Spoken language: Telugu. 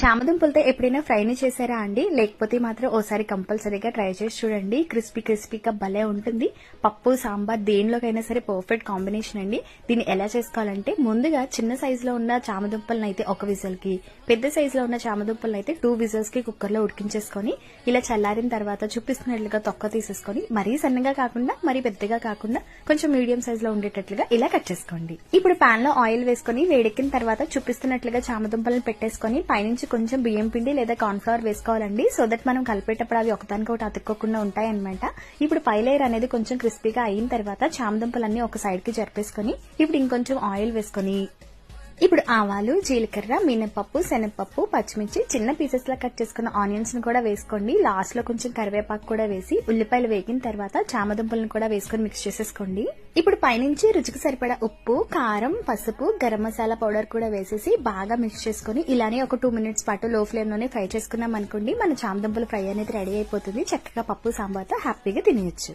చామదుంపులతో ఎప్పుడైనా ఫ్రైని చేశారా అండి? లేకపోతే మాత్రం ఓసారి కంపల్సరీగా ట్రై చేసి చూడండి. క్రిస్పీ క్రిస్పీగా భలే ఉంటుంది. పప్పు సాంబార్ దేనిలోకైనా సరే పర్ఫెక్ట్ కాంబినేషన్ అండి. దీన్ని ఎలా చేసుకోవాలంటే ముందుగా చిన్న సైజులో ఉన్న చామదుంపలను అయితే ఒక విజల్కి పెద్ద సైజులో ఉన్న చామదుంపలను అయితే టూ విజల్స్కి కుక్కర్లో ఉడికించేసుకొని ఇలా చల్లారిన తర్వాత చూపిస్తున్నట్లుగా తొక్క తీసేసుకొని మరీ సన్నగా కాకుండా మరీ పెద్దగా కాకుండా కొంచెం మీడియం సైజ్లో ఉండేటట్లుగా ఇలా కట్ చేసుకోండి. ఇప్పుడు పాన్లో ఆయిల్ వేసుకొని వేడెక్కిన తర్వాత చూపిస్తున్నట్లుగా చామదుంపలను పెట్టేసుకొని పైనుంచి కొంచెం బియ్యం పిండి లేదా కార్న్ఫ్లవర్ వేసుకోవాలండి. సో దట్ మనం కలిపేటప్పుడు అవి ఒకదానికొకటి అతుక్కోకుండా ఉంటాయన్నమాట. ఇప్పుడు పై లేయర్ అనేది కొంచెం క్రిస్పీగా అయిన తర్వాత చామదుంపలన్నీ ఒక సైడ్కి జరిపేసుకొని ఇప్పుడు ఇంకొంచెం ఆయిల్ వేసుకొని ఇప్పుడు ఆవాలు జీలకర్ర మినపప్పు శనగపప్పు పచ్చిమిర్చి చిన్న పీసెస్ లా కట్ చేసుకున్న ఆనియన్స్ని కూడా వేసుకోండి. లాస్ట్లో కొంచెం కరివేపాకు కూడా వేసి ఉల్లిపాయలు వేగిన తర్వాత చామదుంపలను కూడా వేసుకొని మిక్స్ చేసేసుకోండి. ఇప్పుడు పైనుంచి రుచికి సరిపడా ఉప్పు కారం పసుపు గరం మసాలా పౌడర్ కూడా వేసేసి బాగా మిక్స్ చేసుకుని ఇలానే ఒక టూ మినిట్స్ పాటు లో ఫ్లేమ్లోనే ఫ్రై చేసుకున్నాం అనుకోండి మన చామదుంపలు ఫ్రై అనేది రెడీ అయిపోతుంది. చక్కగా పప్పు సాంబార్తో హ్యాపీగా తినేయచ్చు.